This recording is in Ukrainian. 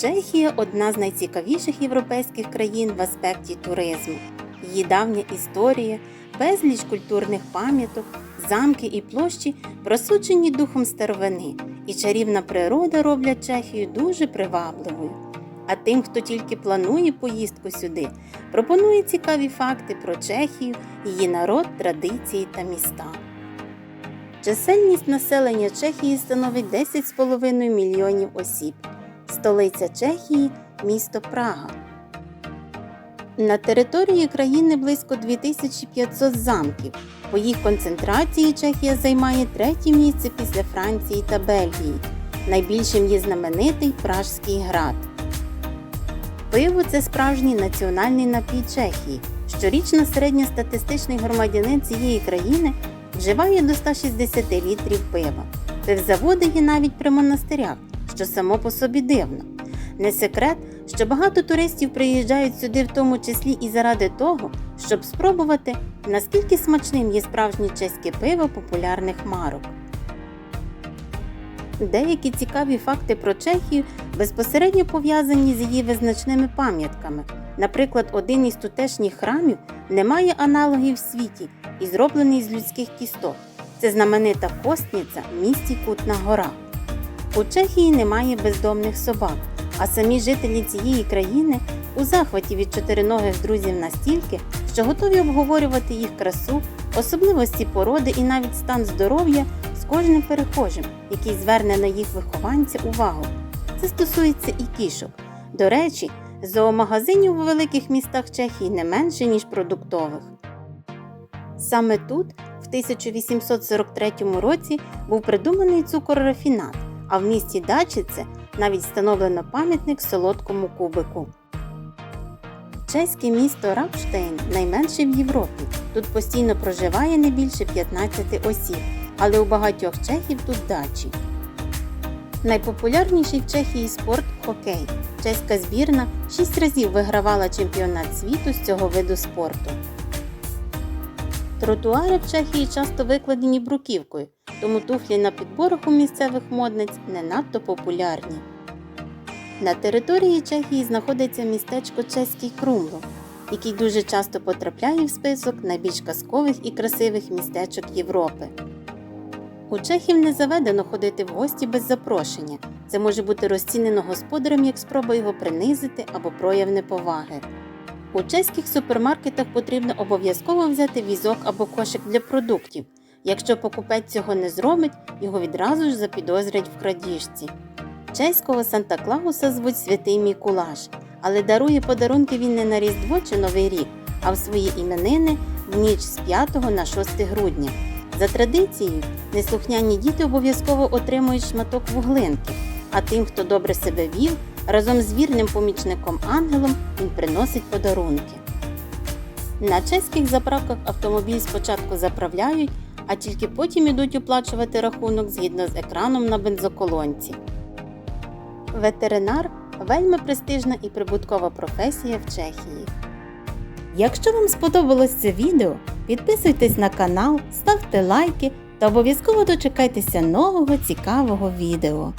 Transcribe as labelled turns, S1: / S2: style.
S1: Чехія одна з найцікавіших європейських країн в аспекті туризму. Її давня історія, безліч культурних пам'яток, замки і площі просуджені духом старовини, і чарівна природа роблять Чехію дуже привабливою. А тим, хто тільки планує поїздку сюди, пропонує цікаві факти про Чехію, її народ, традиції та міста. Чисельність населення Чехії становить 10,5 мільйонів осіб. Столиця Чехії місто Прага. На території країни близько 2500 замків. По їх концентрації Чехія займає третє місце після Франції та Бельгії. Найбільшим є знаменитий Пражський град. Пиво це справжній національний напій Чехії. Щорічно середньостатистичний громадянин цієї країни вживає до 160 літрів пива. Пивзаводи є навіть при монастирях, що само по собі дивно. Не секрет, що багато туристів приїжджають сюди в тому числі і заради того, щоб спробувати, наскільки смачним є справжнє чеське пиво популярних марок. Деякі цікаві факти про Чехію безпосередньо пов'язані з її визначними пам'ятками. Наприклад, один із тутешніх храмів не має аналогів в світі і зроблений з людських кісток. Це знаменита Костниця в місті Кутна Гора. У Чехії немає бездомних собак, а самі жителі цієї країни у захваті від чотириногих друзів настільки, що готові обговорювати їх красу, особливості породи і навіть стан здоров'я з кожним перехожим, який зверне на їх вихованця увагу. Це стосується і кішок. До речі, зоомагазинів у великих містах Чехії не менше, ніж продуктових. Саме тут, в 1843 році, був придуманий цукоррафінат, а в місті Дачице навіть встановлено пам'ятник солодкому кубику. Чеське місто Рапштейн найменше в Європі. Тут постійно проживає не більше 15 осіб, але у багатьох чехів тут дачі. Найпопулярніший в Чехії спорт хокей. Чеська збірна 6 разів вигравала чемпіонат світу з цього виду спорту. Тротуари в Чехії часто викладені бруківкою, тому туфлі на підборах у місцевих модниць не надто популярні. На території Чехії знаходиться містечко Чеський Крумлов, який дуже часто потрапляє в список найбільш казкових і красивих містечок Європи. У Чехів не заведено ходити в гості без запрошення. Це може бути розцінено господарем як спроба його принизити або прояв неповаги. У чеських супермаркетах потрібно обов'язково взяти візок або кошик для продуктів. Якщо покупець цього не зробить, його відразу ж запідозрять в крадіжці. Чеського Санта Клауса звуть Святий Мікулаш, але дарує подарунки він не на Різдво чи Новий рік, а в свої іменини в ніч з 5 на 6 грудня. За традицією, неслухняні діти обов'язково отримують шматок вуглинки, а тим, хто добре себе вів, разом з вірним помічником ангелом він приносить подарунки. На чеських заправках автомобіль спочатку заправляють, а тільки потім ідуть оплачувати рахунок згідно з екраном на бензоколонці. Ветеринар вельми престижна і прибуткова професія в Чехії. Якщо вам сподобалось це відео, підписуйтесь на канал, ставте лайки та обов'язково дочекайтеся нового цікавого відео.